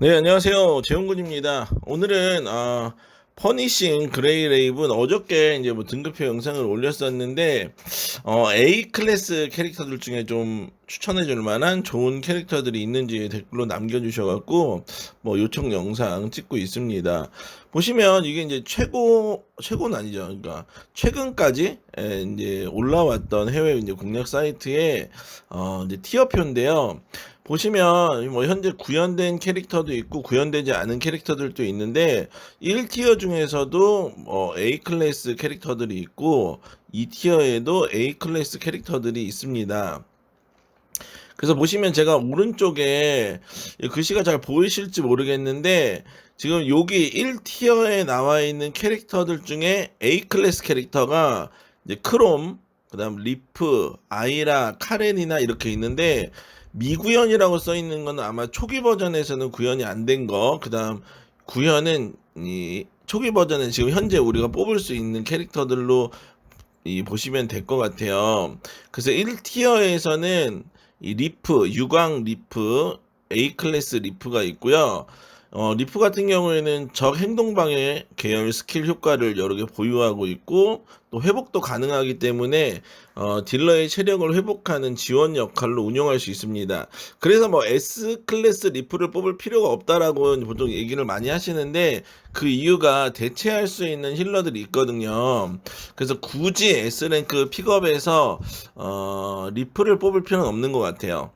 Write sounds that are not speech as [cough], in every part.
네, 안녕하세요. 재홍군입니다. 오늘은, 아, 퍼니싱 그레이 레이븐 어저께 이제 뭐 등급표 영상을 올렸었는데, 어, A 클래스 캐릭터들 중에 좀 추천해 줄 만한 좋은 캐릭터들이 있는지 댓글로 남겨 주셔 갖고, 뭐 요청 영상 찍고 있습니다. 보시면 이게 이제 최고, 최고는 아니죠. 그러니까 최근까지 에, 이제 올라왔던 해외 이제 공략 사이트의, 어, 이제 티어표인데요. 보시면 뭐 현재 구현된 캐릭터도 있고 구현되지 않은 캐릭터들도 있는데 1티어 중에서도 뭐 A 클래스 캐릭터들이 있고 2티어에도 A 클래스 캐릭터들이 있습니다. 그래서 보시면 제가 오른쪽에 이 글씨가 잘 보이실지 모르겠는데 지금 여기 1티어에 나와 있는 캐릭터들 중에 A 클래스 캐릭터가 크롬, 그다음 리프, 아이라, 카렌이나 이렇게 있는데 미구현이라고 써 있는 거는 아마 초기 버전에서는 구현이 안 된 거. 그다음 구현은 이 초기 버전은 지금 현재 우리가 뽑을 수 있는 캐릭터들로 이 보시면 될 것 같아요. 그래서 1티어에서는 이 리프, 유광 리프, A 클래스 리프가 있고요. 어, 리프 같은 경우에는 적 행동 방해 계열 스킬 효과를 여러 개 보유하고 있고 또 회복도 가능하기 때문에 어, 딜러의 체력을 회복하는 지원 역할로 운영할 수 있습니다. 그래서 뭐 S 클래스 리프를 뽑을 필요가 없다라고 보통 얘기를 많이 하시는데 그 이유가 대체할 수 있는 힐러들이 있거든요. 그래서 굳이 S 랭크 픽업에서 어, 리프를 뽑을 필요는 없는 것 같아요.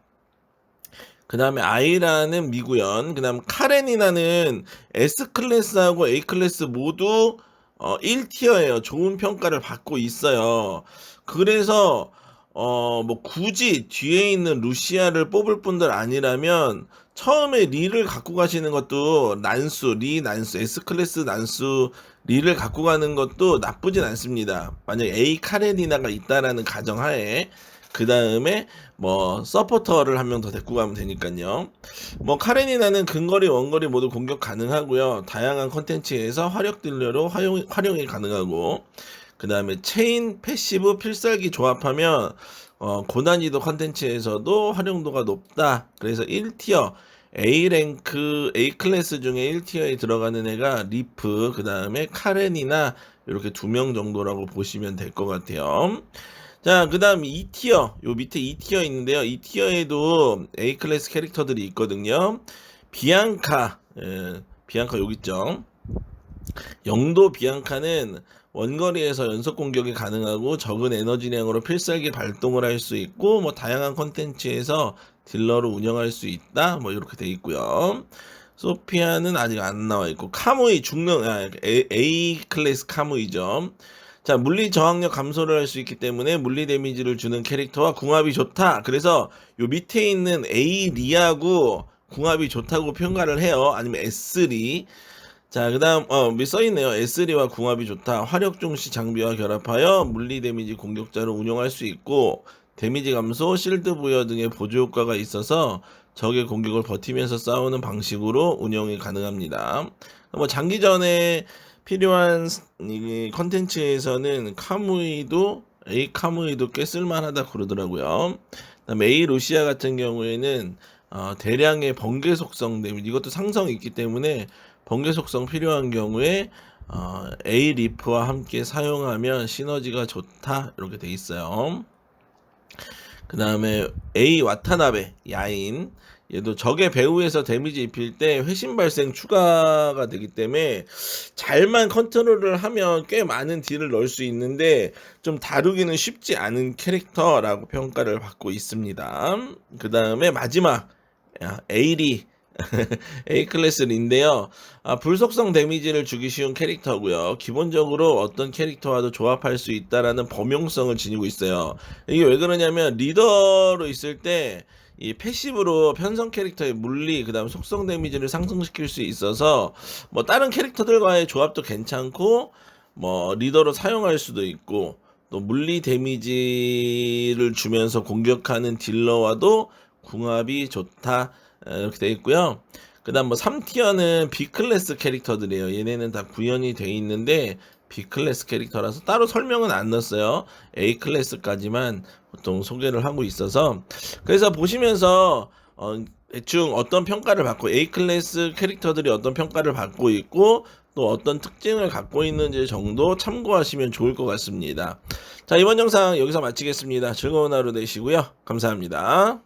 그 다음에 아이라는 미구현, 그 다음 카렌이나는 S 클래스하고 A 클래스 모두 어, 1티어예요. 좋은 평가를 받고 있어요. 그래서 어, 뭐 굳이 뒤에 있는 루시아를 뽑을 분들 아니라면 처음에 리를 갖고 가시는 것도 난수, 리 난수, S 클래스 난수 리를 갖고 가는 것도 나쁘진 않습니다. 만약 A 카렌이나가 있다라는 가정하에 그 다음에 뭐 서포터를 한 명 더 데리고 가면 되니까요. 뭐 카렌이나는 근거리 원거리 모두 공격 가능하고요. 다양한 컨텐츠에서 화력 딜러로 활용, 활용이 가능하고 그 다음에 체인 패시브 필살기 조합하면 어, 고난이도 컨텐츠에서도 활용도가 높다. 그래서 1티어 A 랭크 A 클래스 중에 1티어에 들어가는 애가 리프 그 다음에 카렌이나 이렇게 두 명 정도라고 보시면 될 것 같아요. 자, 그 다음 2티어. 요 밑에 2티어 있는데요. 2티어에도 A 클래스 캐릭터들이 있거든요. 비앙카. 예, 비앙카 여기 있죠. 영도 비앙카는 원거리에서 연속 공격이 가능하고 적은 에너지량으로 필살기 발동을 할 수 있고 뭐 다양한 컨텐츠에서 딜러로 운영할 수 있다. 뭐 이렇게 돼 있고요. 소피아는 아직 안 나와 있고 카무이 중능 아, A, A 클래스 카무이죠. 자, 물리 저항력 감소를 할 수 있기 때문에 물리 데미지를 주는 캐릭터와 궁합이 좋다. 그래서 요 밑에 있는 A 리하고 궁합이 좋다고 평가를 해요. 아니면 S3. 자, 그 다음, 어, 써 있네요. S3와 궁합이 좋다. 화력 중시 장비와 결합하여 물리 데미지 공격자를 운용할 수 있고, 데미지 감소, 실드 부여 등의 보조 효과가 있어서 적의 공격을 버티면서 싸우는 방식으로 운영이 가능합니다. 뭐 장기전에 필요한 이 컨텐츠에서는 카무이도 A 카무이도 꽤 쓸만하다 그러더라고요. 그다음 A 루시아 같은 경우에는 어, 대량의 번개 속성 데미지 이것도 상성이 있기 때문에 번개 속성 필요한 경우에 어, A 리프와 함께 사용하면 시너지가 좋다 이렇게 돼 있어요. 그 다음에 A 와타나베 야인 얘도 적의 배후에서 데미지 입힐 때 회신 발생 추가가 되기 때문에 잘만 컨트롤을 하면 꽤 많은 딜을 넣을 수 있는데 좀 다루기는 쉽지 않은 캐릭터라고 평가를 받고 있습니다. 그 다음에 마지막 에이리 [laughs] A 클래스인데요. 아, 불속성 데미지를 주기 쉬운 캐릭터고요. 기본적으로 어떤 캐릭터와도 조합할 수 있다라는 범용성을 지니고 있어요. 이게 왜 그러냐면 리더로 있을 때 이 패시브로 편성 캐릭터의 물리 그다음 속성 데미지를 상승시킬 수 있어서 뭐 다른 캐릭터들과의 조합도 괜찮고 뭐 리더로 사용할 수도 있고 또 물리 데미지를 주면서 공격하는 딜러와도 궁합이 좋다 이렇게 되어 있고요. 그 다음 뭐 3티어는 B클래스 캐릭터들이에요. 얘네는 다 구현이 돼 있는데 B클래스 캐릭터라서 따로 설명은 안 넣었어요. A클래스까지만 보통 소개를 하고 있어서 그래서 보시면서 어, 대충 어떤 평가를 받고 A 클래스 캐릭터들이 어떤 평가를 받고 있고 또 어떤 특징을 갖고 있는지 정도 참고하시면 좋을 것 같습니다. 자, 이번 영상 여기서 마치겠습니다. 즐거운 하루 되시고요. 감사합니다.